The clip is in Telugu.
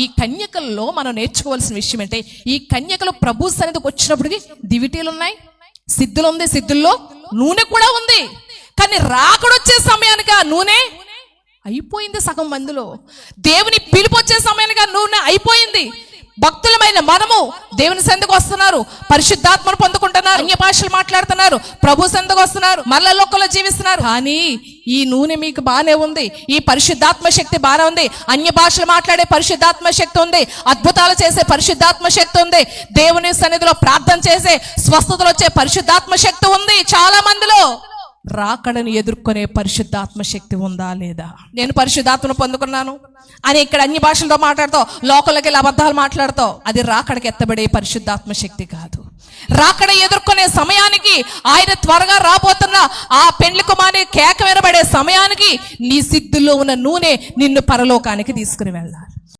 ఈ కన్యకల్లో మనం నేర్చుకోవాల్సిన విషయం అంటే ఈ కన్యకలు ప్రభు సన్నిధికి వచ్చినప్పటికి దివిటీలు ఉన్నాయి సిద్ధులు ఉంది సిద్ధుల్లో నూనె కూడా ఉంది. కానీ రాకడొచ్చే సమయానికి ఆ నూనె అయిపోయింది సగం మందిలో. దేవుని పిలుపు వచ్చే సమయానికి ఆ నూనె అయిపోయింది. భక్తులమైన మనము దేవుని సందికి వస్తున్నారు పరిశుద్ధాత్మను పొందుకుంటున్నారు అన్య భాషలు మాట్లాడుతున్నారు ప్రభు సందుకు వస్తున్నారు మరల లోకంలో జీవిస్తున్నారు. కానీ ఈ నూనె మీకు బాగానే ఉంది ఈ పరిశుద్ధాత్మ శక్తి బాగానే ఉంది అన్య భాషలు మాట్లాడే పరిశుద్ధాత్మ శక్తి ఉంది అద్భుతాలు చేసే పరిశుద్ధాత్మ శక్తి ఉంది దేవుని సన్నిధిలో ప్రార్థన చేసే స్వస్థతలు వచ్చే పరిశుద్ధాత్మ శక్తి ఉంది చాలా రాకడని ఎదుర్కొనే పరిశుద్ధాత్మ శక్తి ఉందా లేదా? నేను పరిశుద్ధాత్మను పొందుకున్నాను. అని ఇక్కడ అన్ని భాషలతో మాట్లాడతావు లోకలకి వెళ్ళి అబద్ధాలు మాట్లాడతావు. అది రాకడకి ఎత్తబడే పరిశుద్ధాత్మ శక్తి కాదు. రాకడ ఎదుర్కొనే సమయానికి ఆయన త్వరగా రాబోతున్న ఆ పెండ్లి కుమారి కేక వినబడే సమయానికి నీ సిద్ధుల్లో ఉన్న నూనె నిన్ను పరలోకానికి తీసుకుని వెళ్ళాలి.